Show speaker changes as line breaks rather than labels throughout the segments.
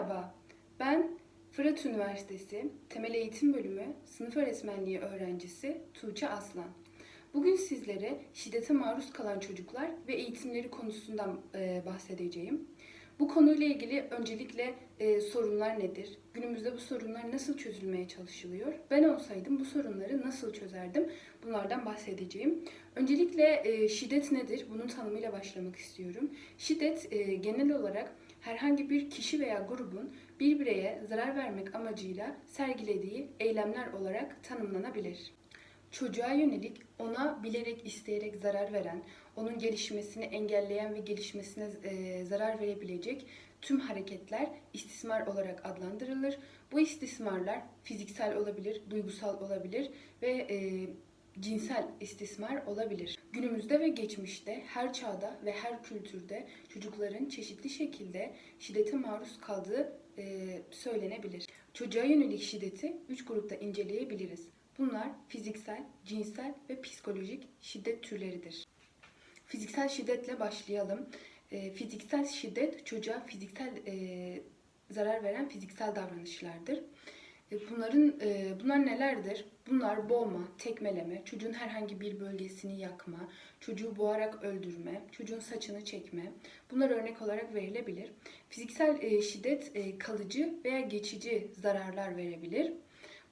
Merhaba, ben Fırat Üniversitesi Temel Eğitim Bölümü Sınıf Öğretmenliği öğrencisi Tuğçe Aslan. Bugün sizlere şiddete maruz kalan çocuklar ve eğitimleri konusundan e, bahsedeceğim. Bu konuyla ilgili öncelikle e, sorunlar nedir? Günümüzde bu sorunlar nasıl çözülmeye çalışılıyor? Ben olsaydım bu sorunları nasıl çözerdim? Bunlardan bahsedeceğim. Öncelikle e, şiddet nedir? Bunun tanımıyla başlamak istiyorum. Şiddet e, genel olarak herhangi bir kişi veya grubun bir bireye zarar vermek amacıyla sergilediği eylemler olarak tanımlanabilir. Çocuğa yönelik ona bilerek isteyerek zarar veren, onun gelişmesini engelleyen ve gelişmesine e, zarar verebilecek tüm hareketler istismar olarak adlandırılır. Bu istismarlar fiziksel olabilir, duygusal olabilir ve e, cinsel istismar olabilir. Günümüzde ve geçmişte her çağda ve her kültürde çocukların çeşitli şekilde şiddete maruz kaldığı e, söylenebilir. Çocuğa yönelik şiddeti üç grupta inceleyebiliriz. Bunlar fiziksel, cinsel ve psikolojik şiddet türleridir. Fiziksel şiddetle başlayalım. E, fiziksel şiddet çocuğa fiziksel e, zarar veren fiziksel davranışlardır. E, bunların e, bunlar nelerdir? Bunlar boğma, tekmeleme, çocuğun herhangi bir bölgesini yakma, çocuğu boğarak öldürme, çocuğun saçını çekme. Bunlar örnek olarak verilebilir. Fiziksel e, şiddet e, kalıcı veya geçici zararlar verebilir.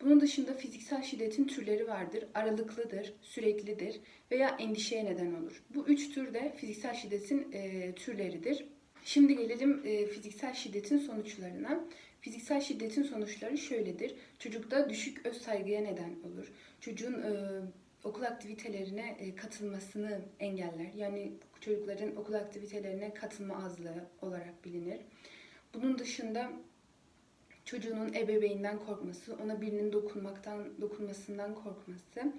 Bunun dışında fiziksel şiddetin türleri vardır. Aralıklıdır, süreklidir veya endişeye neden olur. Bu üç tür de fiziksel şiddetin e, türleridir. Şimdi gelelim e, fiziksel şiddetin sonuçlarına. Fiziksel şiddetin sonuçları şöyledir. Çocukta düşük öz saygıya neden olur. Çocuğun e, okul aktivitelerine e, katılmasını engeller. Yani çocukların okul aktivitelerine katılma azlığı olarak bilinir. Bunun dışında çocuğunun ebeveyninden korkması, ona birinin dokunmaktan dokunmasından korkması,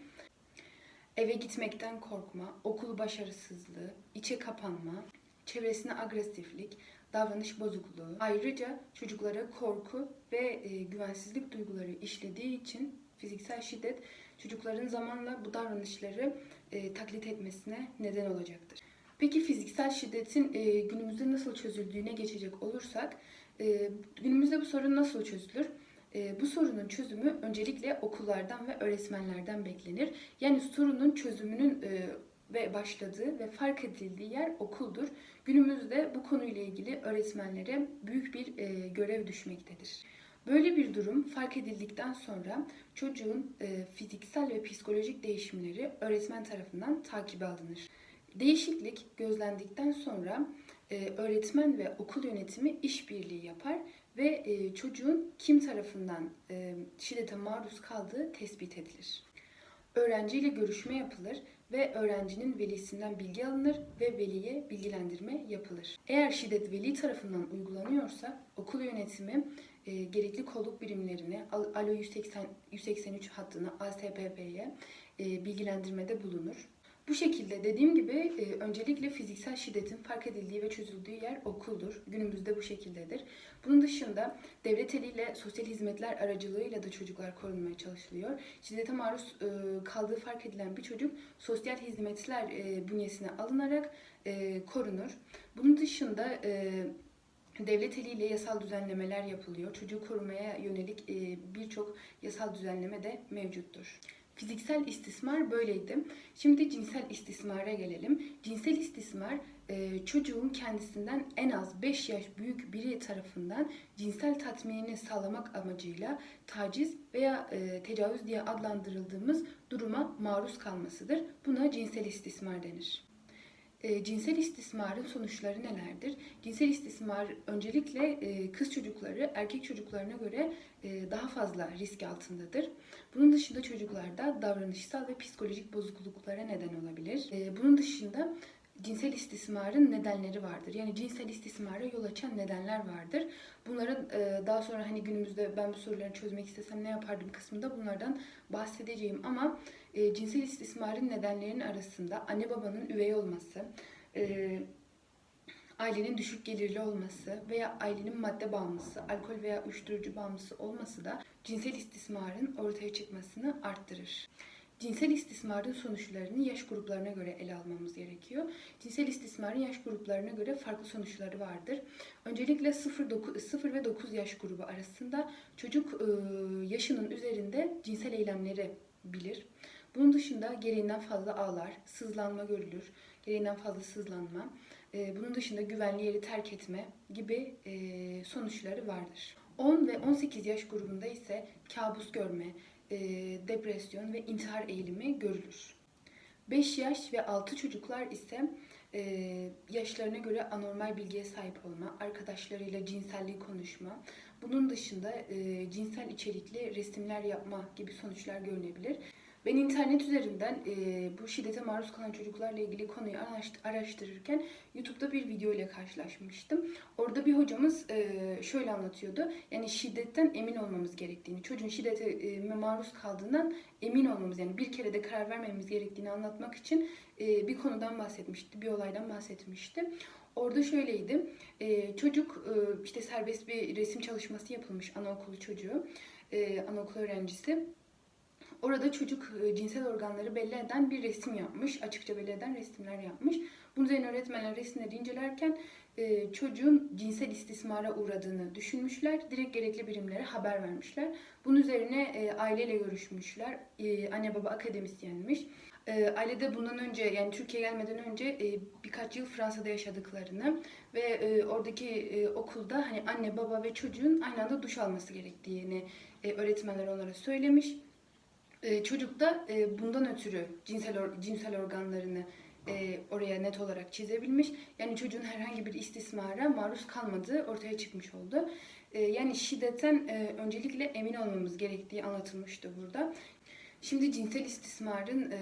eve gitmekten korkma, okul başarısızlığı, içe kapanma, çevresine agresiflik, davranış bozukluğu. Ayrıca çocuklara korku ve e, güvensizlik duyguları işlediği için fiziksel şiddet çocukların zamanla bu davranışları e, taklit etmesine neden olacaktır. Peki fiziksel şiddetin e, günümüzde nasıl çözüldüğüne geçecek olursak, e, günümüzde bu sorun nasıl çözülür? E, bu sorunun çözümü öncelikle okullardan ve öğretmenlerden beklenir. Yani sorunun çözümünün e, ve başladığı ve fark edildiği yer okuldur. Günümüzde bu konuyla ilgili öğretmenlere büyük bir e, görev düşmektedir. Böyle bir durum fark edildikten sonra çocuğun e, fiziksel ve psikolojik değişimleri öğretmen tarafından takibe alınır. Değişiklik gözlendikten sonra e, öğretmen ve okul yönetimi işbirliği yapar ve e, çocuğun kim tarafından e, şiddete maruz kaldığı tespit edilir. Öğrenciyle görüşme yapılır ve öğrencinin velisinden bilgi alınır ve veliye bilgilendirme yapılır. Eğer şiddet veli tarafından uygulanıyorsa okul yönetimi e, gerekli kolluk birimlerine, Alo 180, 183 hattına, ASPP'ye e, bilgilendirmede bulunur. Bu şekilde dediğim gibi e, öncelikle fiziksel şiddetin fark edildiği ve çözüldüğü yer okuldur. Günümüzde bu şekildedir. Bunun dışında devlet eliyle sosyal hizmetler aracılığıyla da çocuklar korunmaya çalışılıyor. Şiddete maruz e, kaldığı fark edilen bir çocuk sosyal hizmetler e, bünyesine alınarak e, korunur. Bunun dışında e, devlet eliyle yasal düzenlemeler yapılıyor. Çocuğu korumaya yönelik e, birçok yasal düzenleme de mevcuttur. Fiziksel istismar böyleydi. Şimdi cinsel istismara gelelim. Cinsel istismar e, çocuğun kendisinden en az 5 yaş büyük biri tarafından cinsel tatminini sağlamak amacıyla taciz veya e, tecavüz diye adlandırıldığımız duruma maruz kalmasıdır. Buna cinsel istismar denir. E, cinsel istismarın sonuçları nelerdir? Cinsel istismar öncelikle e, kız çocukları erkek çocuklarına göre e, daha fazla risk altındadır. Bunun dışında çocuklarda davranışsal ve psikolojik bozukluklara neden olabilir. E, bunun dışında cinsel istismarın nedenleri vardır. Yani cinsel istismara yol açan nedenler vardır. Bunların e, daha sonra hani günümüzde ben bu soruları çözmek istesem ne yapardım kısmında bunlardan bahsedeceğim. Ama e, cinsel istismarın nedenlerinin arasında anne babanın üvey olması, e, ailenin düşük gelirli olması veya ailenin madde bağımlısı, alkol veya uyuşturucu bağımlısı olması da cinsel istismarın ortaya çıkmasını arttırır. cinsel istismarın sonuçlarını yaş gruplarına göre ele almamız gerekiyor. Cinsel istismarın yaş gruplarına göre farklı sonuçları vardır. Öncelikle 0, 9, 0 ve 9 yaş grubu arasında çocuk e, yaşının üzerinde cinsel eylemleri bilir. Bunun dışında gereğinden fazla ağlar, sızlanma görülür, gereğinden fazla sızlanma, e, bunun dışında güvenli yeri terk etme gibi e, sonuçları vardır. 10 ve 18 yaş grubunda ise kabus görme, e, depresyon ve intihar eğilimi görülür. 5 yaş ve 6 çocuklar ise yaşlarına göre anormal bilgiye sahip olma, arkadaşlarıyla cinselliği konuşma, bunun dışında cinsel içerikli resimler yapma gibi sonuçlar görülebilir. Ben internet üzerinden e, bu şiddete maruz kalan çocuklarla ilgili konuyu araşt- araştırırken YouTube'da bir video ile karşılaşmıştım. Orada bir hocamız e, şöyle anlatıyordu. Yani şiddetten emin olmamız gerektiğini, çocuğun şiddete e, maruz kaldığından emin olmamız yani bir kere de karar vermemiz gerektiğini anlatmak için e, bir konudan bahsetmişti, bir olaydan bahsetmişti. Orada şöyleydi. E, çocuk e, işte serbest bir resim çalışması yapılmış anaokulu çocuğu, e, anaokulu öğrencisi. Orada çocuk e, cinsel organları belli eden bir resim yapmış. Açıkça belli eden resimler yapmış. Bunun üzerine öğretmenler resimleri incelerken e, çocuğun cinsel istismara uğradığını düşünmüşler. Direkt gerekli birimlere haber vermişler. Bunun üzerine e, aileyle görüşmüşler. Anne baba akademisyenmiş. Ailede bundan önce yani Türkiye'ye gelmeden önce birkaç yıl Fransa'da yaşadıklarını ve oradaki okulda hani anne baba ve çocuğun aynı anda duş alması gerektiğini öğretmenler onlara söylemiş. E, çocuk da e, bundan ötürü cinsel or- cinsel organlarını e, oraya net olarak çizebilmiş. Yani çocuğun herhangi bir istismara maruz kalmadığı ortaya çıkmış oldu. E, yani şiddetten e, öncelikle emin olmamız gerektiği anlatılmıştı burada. Şimdi cinsel istismarın e,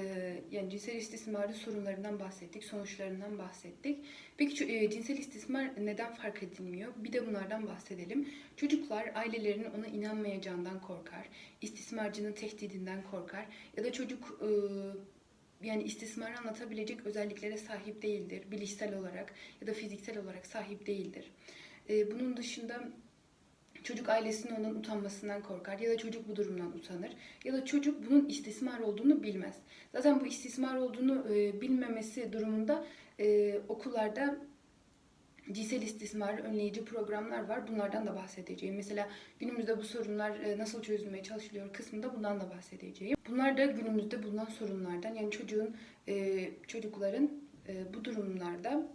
yani cinsel istismarın sorunlarından bahsettik, sonuçlarından bahsettik. Peki e, cinsel istismar neden fark edilmiyor? Bir de bunlardan bahsedelim. Çocuklar ailelerinin ona inanmayacağından korkar, istismarcının tehdidinden korkar ya da çocuk e, yani istismarı anlatabilecek özelliklere sahip değildir. Bilişsel olarak ya da fiziksel olarak sahip değildir. Bunun dışında çocuk ailesinin ondan utanmasından korkar ya da çocuk bu durumdan utanır ya da çocuk bunun istismar olduğunu bilmez. Zaten bu istismar olduğunu e, bilmemesi durumunda e, okullarda cinsel istismar önleyici programlar var. Bunlardan da bahsedeceğim. Mesela günümüzde bu sorunlar e, nasıl çözülmeye çalışılıyor kısmında bundan da bahsedeceğim. Bunlar da günümüzde bulunan sorunlardan. Yani çocuğun, e, çocukların e, bu durumlarda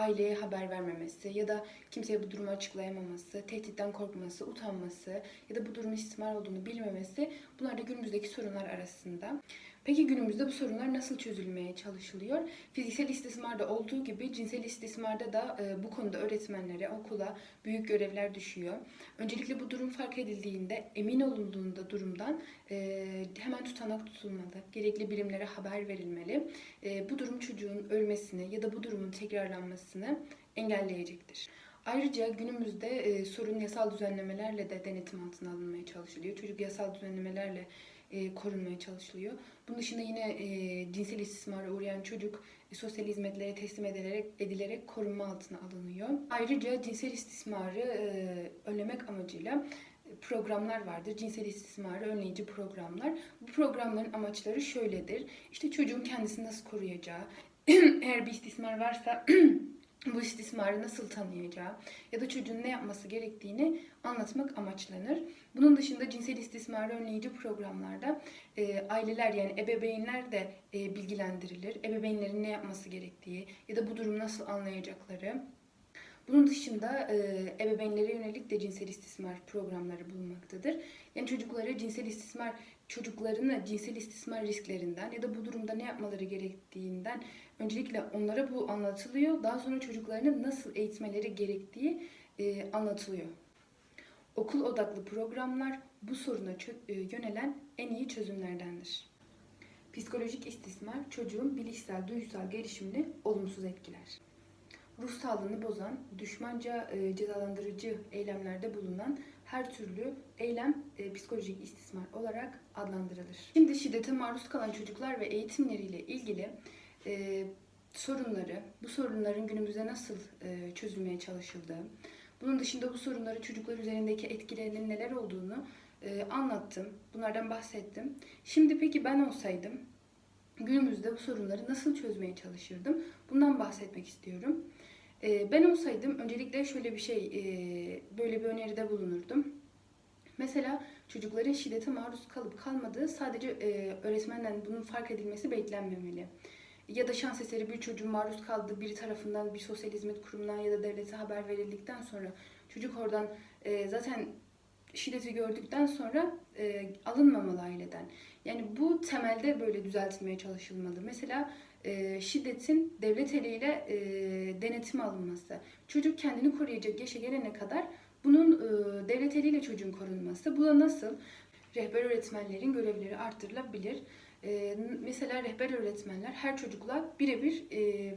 aileye haber vermemesi ya da kimseye bu durumu açıklayamaması, tehditten korkması, utanması ya da bu durumun istismar olduğunu bilmemesi bunlar da günümüzdeki sorunlar arasında. Peki günümüzde bu sorunlar nasıl çözülmeye çalışılıyor? Fiziksel istismarda olduğu gibi cinsel istismarda da e, bu konuda öğretmenlere, okula büyük görevler düşüyor. Öncelikle bu durum fark edildiğinde, emin olunduğunda durumdan e, hemen tutanak tutulmalı, gerekli birimlere haber verilmeli. E, bu durum çocuğun ölmesini ya da bu durumun tekrarlanmasını engelleyecektir. Ayrıca günümüzde e, sorun yasal düzenlemelerle de denetim altına alınmaya çalışılıyor. Çocuk yasal düzenlemelerle e, korunmaya çalışılıyor. Bunun dışında yine e, cinsel istismara uğrayan çocuk e, sosyal hizmetlere teslim edilerek, edilerek korunma altına alınıyor. Ayrıca cinsel istismarı e, önlemek amacıyla e, programlar vardır. Cinsel istismarı önleyici programlar. Bu programların amaçları şöyledir. İşte çocuğun kendisini nasıl koruyacağı, eğer bir istismar varsa bu istismarı nasıl tanıyacağı ya da çocuğun ne yapması gerektiğini anlatmak amaçlanır. Bunun dışında cinsel istismarı önleyici programlarda e, aileler yani ebeveynler de e, bilgilendirilir. Ebeveynlerin ne yapması gerektiği ya da bu durumu nasıl anlayacakları. Bunun dışında e, ebeveynlere yönelik de cinsel istismar programları bulunmaktadır. Yani çocuklara cinsel istismar, çocuklarını cinsel istismar risklerinden ya da bu durumda ne yapmaları gerektiğinden öncelikle onlara bu anlatılıyor. Daha sonra çocuklarını nasıl eğitmeleri gerektiği e, anlatılıyor. Okul odaklı programlar bu soruna e, yönelen en iyi çözümlerdendir. Psikolojik istismar çocuğun bilişsel, duysal gelişimini olumsuz etkiler. Ruh sağlığını bozan, düşmanca e, cezalandırıcı eylemlerde bulunan her türlü eylem e, psikolojik istismar olarak adlandırılır. Şimdi şiddete maruz kalan çocuklar ve eğitimleriyle ilgili e, sorunları, bu sorunların günümüzde nasıl e, çözülmeye çalışıldığı, bunun dışında bu sorunları çocuklar üzerindeki etkilerinin neler olduğunu e, anlattım. Bunlardan bahsettim. Şimdi peki ben olsaydım günümüzde bu sorunları nasıl çözmeye çalışırdım? Bundan bahsetmek istiyorum. E, ben olsaydım öncelikle şöyle bir şey, e, böyle bir öneride bulunurdum. Mesela çocukların şiddete maruz kalıp kalmadığı sadece e, öğretmenden bunun fark edilmesi beklenmemeli. Ya da şans eseri bir çocuğun maruz kaldığı biri tarafından bir sosyal hizmet kurumuna ya da devlete haber verildikten sonra çocuk oradan e, zaten şiddeti gördükten sonra alınmamalı aileden. Yani bu temelde böyle düzeltilmeye çalışılmalı. Mesela e, şiddetin devlet eliyle e, denetime alınması. Çocuk kendini koruyacak yaşa gelene kadar bunun e, devlet eliyle çocuğun korunması. Bu da nasıl? Rehber öğretmenlerin görevleri arttırılabilir. E, mesela rehber öğretmenler her çocukla birebir e,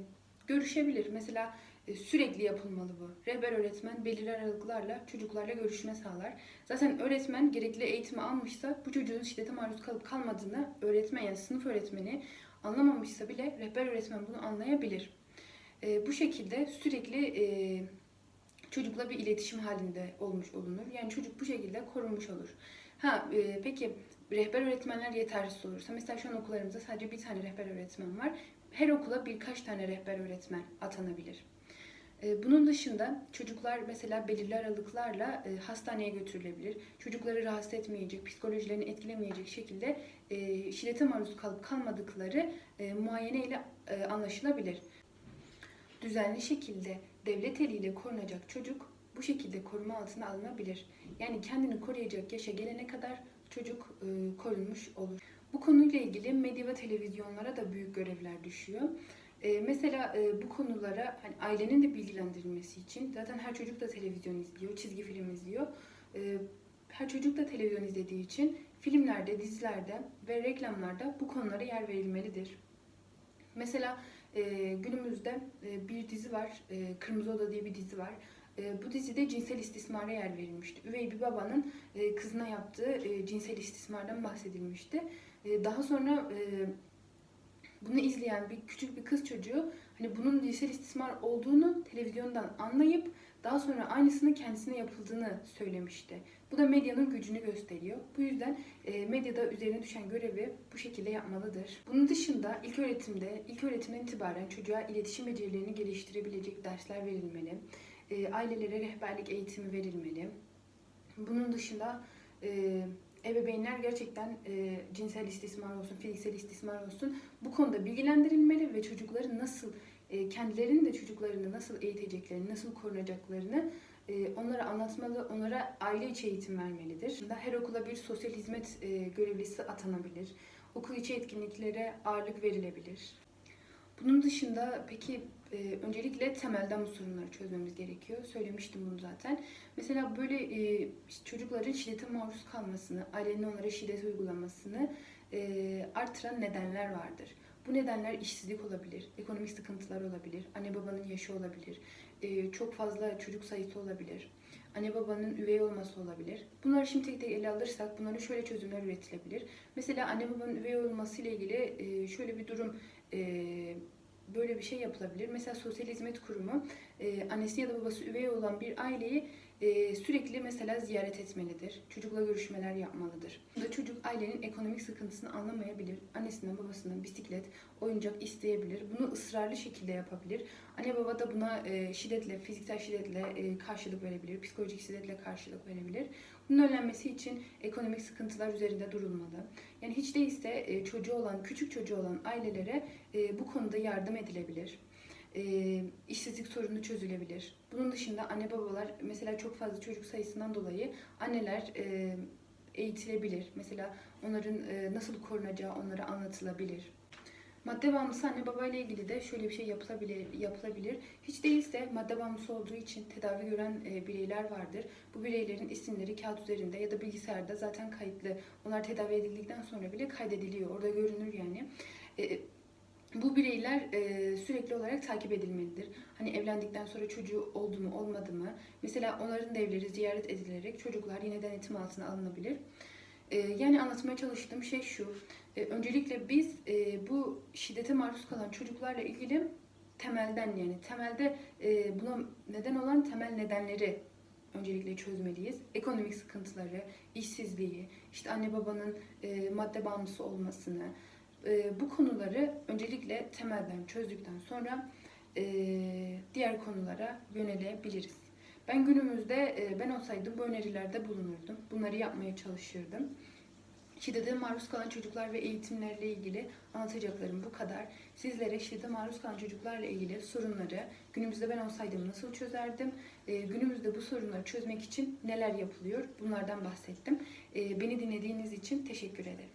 görüşebilir. Mesela e, sürekli yapılmalı bu. Rehber öğretmen belirli aralıklarla çocuklarla görüşme sağlar. Zaten öğretmen gerekli eğitimi almışsa bu çocuğun şiddete maruz kalıp kalmadığını öğretmen yani sınıf öğretmeni anlamamışsa bile rehber öğretmen bunu anlayabilir. E, bu şekilde sürekli e, çocukla bir iletişim halinde olmuş olunur. Yani çocuk bu şekilde korunmuş olur. Ha e, peki rehber öğretmenler yetersiz olursa mesela şu an okullarımızda sadece bir tane rehber öğretmen var. Her okula birkaç tane rehber öğretmen atanabilir. E, Bunun dışında çocuklar mesela belirli aralıklarla e, hastaneye götürülebilir. Çocukları rahatsız etmeyecek, psikolojilerini etkilemeyecek şekilde e, şiddete maruz kalıp kalmadıkları e, muayene ile anlaşılabilir. Düzenli şekilde devlet eliyle korunacak çocuk bu şekilde koruma altına alınabilir. Yani kendini koruyacak yaşa gelene kadar çocuk korunmuş olur. Bu konuyla ilgili medya ve televizyonlara da büyük görevler düşüyor. E, mesela e, bu konulara hani ailenin de bilgilendirilmesi için zaten her çocuk da televizyon izliyor, çizgi film izliyor. E, her çocuk da televizyon izlediği için filmlerde, dizilerde ve reklamlarda bu konulara yer verilmelidir. Mesela e, günümüzde e, bir dizi var, e, Kırmızı Oda diye bir dizi var. E, bu dizide cinsel istismara yer verilmişti. Üvey bir babanın e, kızına yaptığı e, cinsel istismardan bahsedilmişti. E, daha sonra e, bunu izleyen bir küçük bir kız çocuğu hani bunun cinsel istismar olduğunu televizyondan anlayıp daha sonra aynısının kendisine yapıldığını söylemişti. Bu da medyanın gücünü gösteriyor. Bu yüzden e, medyada üzerine düşen görevi bu şekilde yapmalıdır. Bunun dışında ilk öğretimde, ilk öğretimden itibaren çocuğa iletişim becerilerini geliştirebilecek dersler verilmeli. E, ailelere rehberlik eğitimi verilmeli. Bunun dışında e, ebeveynler gerçekten e, cinsel istismar olsun, fiziksel istismar olsun bu konuda bilgilendirilmeli ve çocukların nasıl e, kendilerini de çocuklarını nasıl eğiteceklerini, nasıl korunacaklarını e, onlara anlatmalı, onlara aile içi eğitim vermelidir. Her okula bir sosyal hizmet e, görevlisi atanabilir. Okul içi etkinliklere ağırlık verilebilir. Bunun dışında peki e, öncelikle temelden bu sorunları çözmemiz gerekiyor. Söylemiştim bunu zaten. Mesela böyle e, çocukların şiddete maruz kalmasını, ailenin onlara şiddet uygulamasını e, artıran nedenler vardır. Bu nedenler işsizlik olabilir, ekonomik sıkıntılar olabilir, anne babanın yaşı olabilir, e, çok fazla çocuk sayısı olabilir, anne babanın üvey olması olabilir. Bunları şimdi tek tek ele alırsak bunların şöyle çözümler üretilebilir. Mesela anne babanın üvey olması ile ilgili e, şöyle bir durum böyle bir şey yapılabilir. Mesela Sosyal Hizmet Kurumu e, annesi ya da babası üvey olan bir aileyi e, sürekli mesela ziyaret etmelidir. Çocukla görüşmeler yapmalıdır. Da çocuk ailenin ekonomik sıkıntısını anlamayabilir. Annesinden babasından bisiklet, oyuncak isteyebilir. Bunu ısrarlı şekilde yapabilir. Anne baba da buna e, şiddetle, fiziksel şiddetle e, karşılık verebilir. Psikolojik şiddetle karşılık verebilir. Bunun önlenmesi için ekonomik sıkıntılar üzerinde durulmalı. Yani hiç değilse e, çocuğu olan, küçük çocuğu olan ailelere e, bu konuda yardım edilebilir e, işsizlik sorunu çözülebilir. Bunun dışında anne babalar mesela çok fazla çocuk sayısından dolayı anneler e, eğitilebilir. Mesela onların e, nasıl korunacağı onlara anlatılabilir. Madde bağımlısı anne baba ile ilgili de şöyle bir şey yapılabilir. yapılabilir. Hiç değilse madde bağımlısı olduğu için tedavi gören e, bireyler vardır. Bu bireylerin isimleri kağıt üzerinde ya da bilgisayarda zaten kayıtlı. Onlar tedavi edildikten sonra bile kaydediliyor. Orada görünür yani. E, bu bireyler e, sürekli olarak takip edilmelidir. Hani evlendikten sonra çocuğu oldu mu olmadı mı? Mesela onların da evleri ziyaret edilerek çocuklar yine denetim altına alınabilir. E, yani anlatmaya çalıştığım şey şu. E, öncelikle biz e, bu şiddete maruz kalan çocuklarla ilgili temelden yani temelde e, buna neden olan temel nedenleri öncelikle çözmeliyiz. Ekonomik sıkıntıları, işsizliği, işte anne babanın e, madde bağımlısı olmasını, bu konuları öncelikle temelden çözdükten sonra diğer konulara yönelebiliriz. Ben günümüzde ben olsaydım bu önerilerde bulunurdum. Bunları yapmaya çalışırdım. Şiddete maruz kalan çocuklar ve eğitimlerle ilgili anlatacaklarım bu kadar. Sizlere şiddete maruz kalan çocuklarla ilgili sorunları günümüzde ben olsaydım nasıl çözerdim? E, günümüzde bu sorunları çözmek için neler yapılıyor? Bunlardan bahsettim. E, beni dinlediğiniz için teşekkür ederim.